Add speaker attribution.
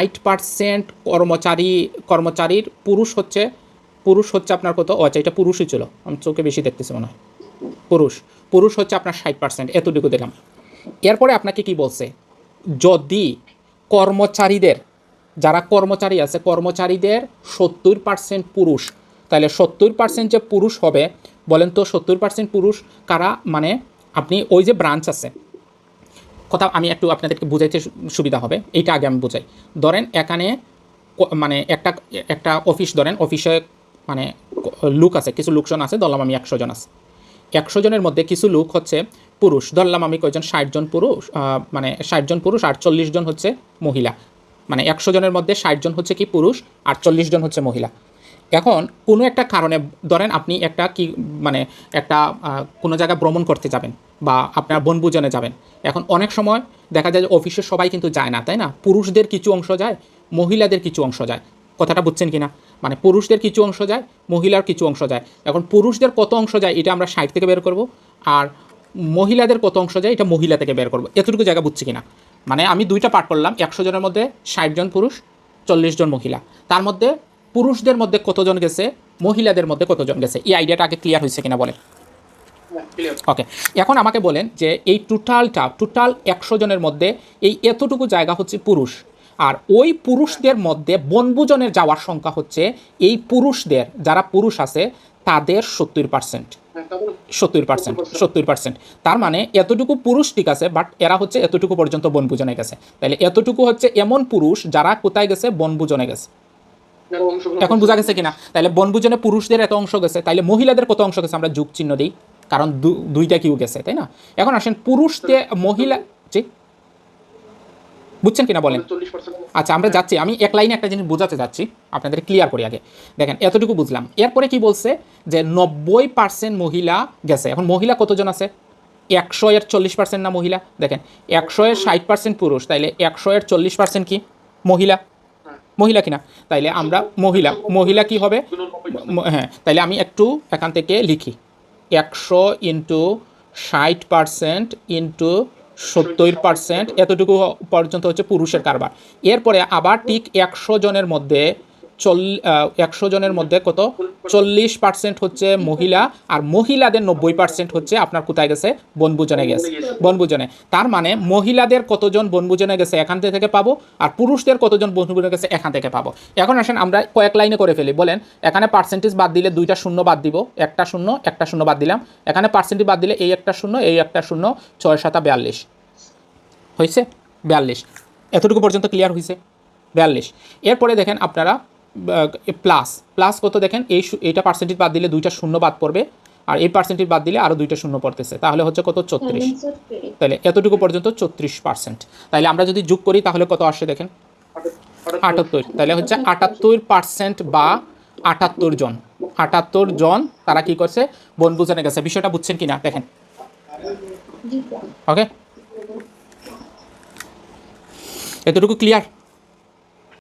Speaker 1: ষাট পার্সেন্ট কর্মচারী, কর্মচারীর পুরুষ হচ্ছে পুরুষ হচ্ছে আপনার কত? ও আচ্ছা এটা পুরুষই ছিল। আমি চোখে বেশি দেখতেছি মনে হয়। পুরুষ। পুরুষ হচ্ছে আপনার ষাট পার্সেন্ট এতটুকু দিলাম এরপরে আপনাকে কি বলছে? যদি কর্মচারীদের, যারা কর্মচারী আছে, কর্মচারীদের সত্তর পার্সেন্ট পুরুষ, তাহলে সত্তর পার্সেন্ট যে পুরুষ হবে, বলেন তো সত্তর পার্সেন্ট পুরুষ, কারা? মানে আপনি ওই যে ব্রাঞ্চ আছে কথা আমি একটু আপনাদেরকে বুঝাইতে সুবিধা হবে, এইটা আগে আমি বুঝাই। ধরেন এখানে মানে একটা একটা অফিস ধরেন, অফিসে মানে লোক আছে, কিছু লোকজন আছে, ধরলাম আমি একশো জন আছে। একশো জনের মধ্যে কিছু লোক হচ্ছে পুরুষ, ধরলাম আমি কয়জন, ষাট জন পুরুষ মানে ষাট জন পুরুষ আর চল্লিশ জন হচ্ছে মহিলা। মানে একশো জনের মধ্যে ষাট জন হচ্ছে কি পুরুষ আর চল্লিশ জন হচ্ছে মহিলা। এখন কোনো একটা কারণে ধরেন আপনি একটা কি মানে একটা কোনো জায়গায় ভ্রমণ করতে যাবেন বা আপনার বনভোজনে যাবেন। এখন অনেক সময় দেখা যায় যে অফিসে সবাই কিন্তু যায় না, তাই না? পুরুষদের কিছু অংশ যায়, মহিলাদের কিছু অংশ যায়। কথাটা বুঝছেন কি না মানে পুরুষদের কিছু অংশ যায়, মহিলার কিছু অংশ যায়। এখন পুরুষদের কত অংশ যায়, এটা আমরা ষাট থেকে বের করব। আর মহিলাদের কত অংশ যায়, এটা মহিলা থেকে বের করব। এতটুকু জায়গা বুঝছি কিনা? মানে আমি দুইটা পার্ট করলাম। একশো জনের মধ্যে ষাট জন পুরুষ, চল্লিশ জন মহিলা। তার মধ্যে পুরুষদের মধ্যে কতজন গেছে? মহিলাদের মধ্যে কতজন গেছে? এই আইডিয়াটা আগে ক্লিয়ার হয়েছে কিনা বলেন। ওকে এখন আমাকে বলেন যে এই টোটালটা টোটাল একশো জনের মধ্যে এই এতটুকু জায়গা হচ্ছে পুরুষ। আর ওই পুরুষদের মধ্যে বনভোজনের যাওয়ার সংখ্যা হচ্ছে এই পুরুষদের যারা পুরুষ আছে তাদের সত্তর পার্সেন্ট সত্তর পার্সেন্ট সত্তর পার্সেন্ট তার মানে এতটুকু পুরুষ ঠিক আছে বাট এরা হচ্ছে এতটুকু পর্যন্ত বনভোজনে গেছে। তাহলে এতটুকু হচ্ছে এমন পুরুষ যারা কোথায় গেছে? বনভোজনে গেছে। এখন বোঝা গেছে কিনা? তাহলে বনভোজনে পুরুষদের এত অংশ গেছে তাইলে মহিলাদের কত অংশ গেছে? আমরা যুগ চিহ্ন দিই কারণ দুইটা কিউ গেছে তাই না? এখন আসেন পুরুষদের মহিলা জি? বুঝছেন কিনা বলেন? আচ্ছা আমরা যাচ্ছি আমি এক লাইনে একটা জিনিস বোঝাতে যাচ্ছি আপনাদের ক্লিয়ার করি আগে। দেখেন এতটুকু বুঝলাম। এরপরে কি বলছে? যে নব্বই পার্সেন্ট মহিলা গেছে। এখন মহিলা কতজন আছে? একশো এর চল্লিশ পার্সেন্ট না মহিলা? দেখেন একশো এর ষাট পার্সেন্ট পুরুষ তাইলে একশো এর চল্লিশ পার্সেন্ট কি? মহিলা। মহিলা কিনা? তাইলে আমরা মহিলা। মহিলা কি হবে? হ্যাঁ তাইলে আমি একটু এখান থেকে লিখি। একশো ইন্টু ষাট পারসেন্ট ইন্টু সত্তর পারসেন্ট, এতটুকু পর্যন্ত হচ্ছে পুরুষের কারবার। এরপরে আবার ঠিক একশো জনের মধ্যে চল একশো জনের মধ্যে কত? চল্লিশ পার্সেন্ট হচ্ছে মহিলা আর মহিলাদের নব্বই পার্সেন্ট হচ্ছে আপনার কোথায় গেছে? বনভোজনে গেছে। বনভোজনে। তার মানে মহিলাদের কতজন বনভোজনে গেছে এখান থেকে পাবো আর পুরুষদের কতজন বনভোজনে গেছে এখান থেকে পাবো? এখন আসেন আমরা কয়েক লাইনে করে ফেলি। বলেন, এখানে পার্সেন্টেজ বাদ দিলে দুইটা শূন্য বাদ দিব। একটা শূন্য একটা শূন্য বাদ দিলাম। এখানে পার্সেন্টেজ বাদ দিলে এই একটা শূন্য, এই একটা শূন্য, ছয় সাতা বিয়াল্লিশ। হয়েছে বিয়াল্লিশ। এতটুকু পর্যন্ত ক্লিয়ার হয়েছে বিয়াল্লিশ। এরপরে দেখেন আপনারা প্লাস প্লাস কত দেখেন? এই এইটা পার্সেন্টেজ বাদ দিলে দুইটা শূন্য বাদ পড়বে আর এই পার্সেন্টেজ বাদ দিলে আরও দুইটা শূন্য পড়তেছে। তাহলে হচ্ছে কত? ছত্রিশ। তাহলে এতটুকু পর্যন্ত ছত্রিশ পার্সেন্ট তাহলে আমরা যদি যোগ করি তাহলে কত আসে দেখেন? আটাত্তর। তাহলে হচ্ছে আটাত্তর পার্সেন্ট বা আটাত্তর জন। আটাত্তর জন তারা কি করছে? বনভোজনে গেছে। বিষয়টা বুঝছেন কি না দেখেন ওকে এতটুকু ক্লিয়ার